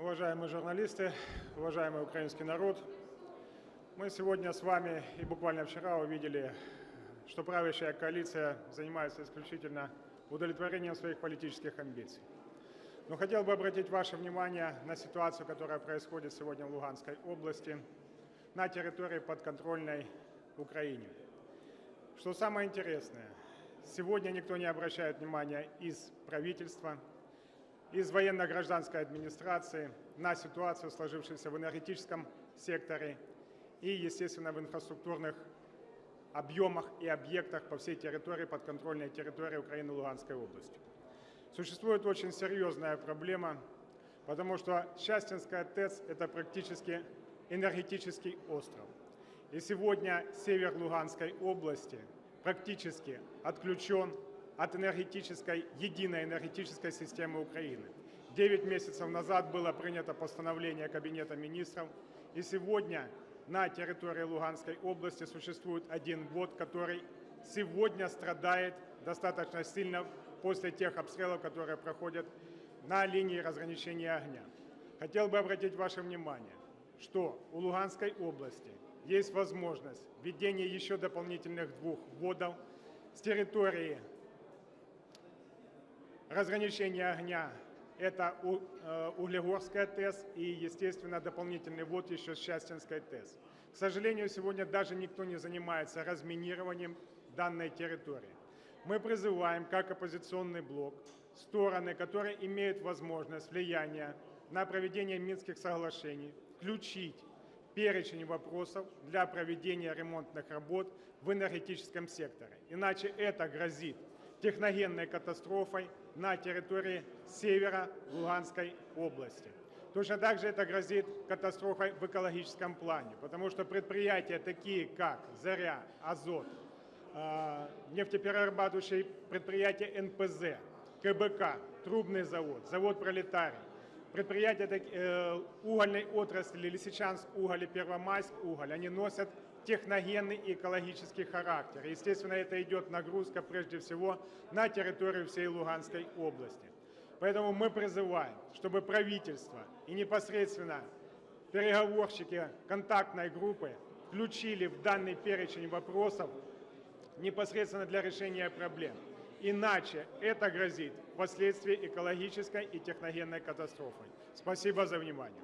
Уважаемые журналисты, уважаемый украинский народ, мы сегодня с вами и буквально вчера увидели, что правящая коалиция занимается исключительно удовлетворением своих политических амбиций. Но хотел бы обратить ваше внимание на ситуацию, которая происходит сегодня в Луганской области, на территории подконтрольной Украине. Что самое интересное, сегодня никто не обращает внимания из правительства, из военно-гражданской администрации на ситуацию, сложившуюся в энергетическом секторе и, естественно, в инфраструктурных объемах и объектах по всей территории, подконтрольной территории Украины и Луганской области. Существует очень серьезная проблема, потому что Счастьинская ТЭЦ – это практически энергетический остров. И сегодня север Луганской области практически отключен от энергетической, единой энергетической системы Украины. Девять месяцев назад было принято постановление Кабинета министров, и сегодня на территории Луганской области существует один год, который сегодня страдает достаточно сильно после тех обстрелов, которые проходят на линии разграничения огня. Хотел бы обратить ваше внимание, что у Луганской области есть возможность введения еще дополнительных двух вводов с территории разграничения огня – это э, Углегорская ТЭС и, естественно, дополнительный ввод еще с Счастьинской ТЭС. К сожалению, сегодня даже никто не занимается разминированием данной территории. Мы призываем, как оппозиционный блок, стороны, которые имеют возможность влияния на проведение Минских соглашений, включить перечень вопросов для проведения ремонтных работ в энергетическом секторе. Иначе это грозит техногенной катастрофой на территории севера Луганской области. Точно так же это грозит катастрофой в экологическом плане, потому что предприятия такие, как «Заря», «Азот», а, нефтеперерабатывающие предприятия НПЗ, КБК, трубный завод, завод «Пролетарий», предприятия э, угольной отрасли Лисичанск уголь и Первомайск уголь, они носят техногенный и экологический характер. Естественно, это идет нагрузка прежде всего на территорию всей Луганской области. Поэтому мы призываем, чтобы правительство и непосредственно переговорщики контактной группы включили в данный перечень вопросов непосредственно для решения проблем. Иначе это грозит впоследствии экологической и техногенной катастрофой. Спасибо за внимание.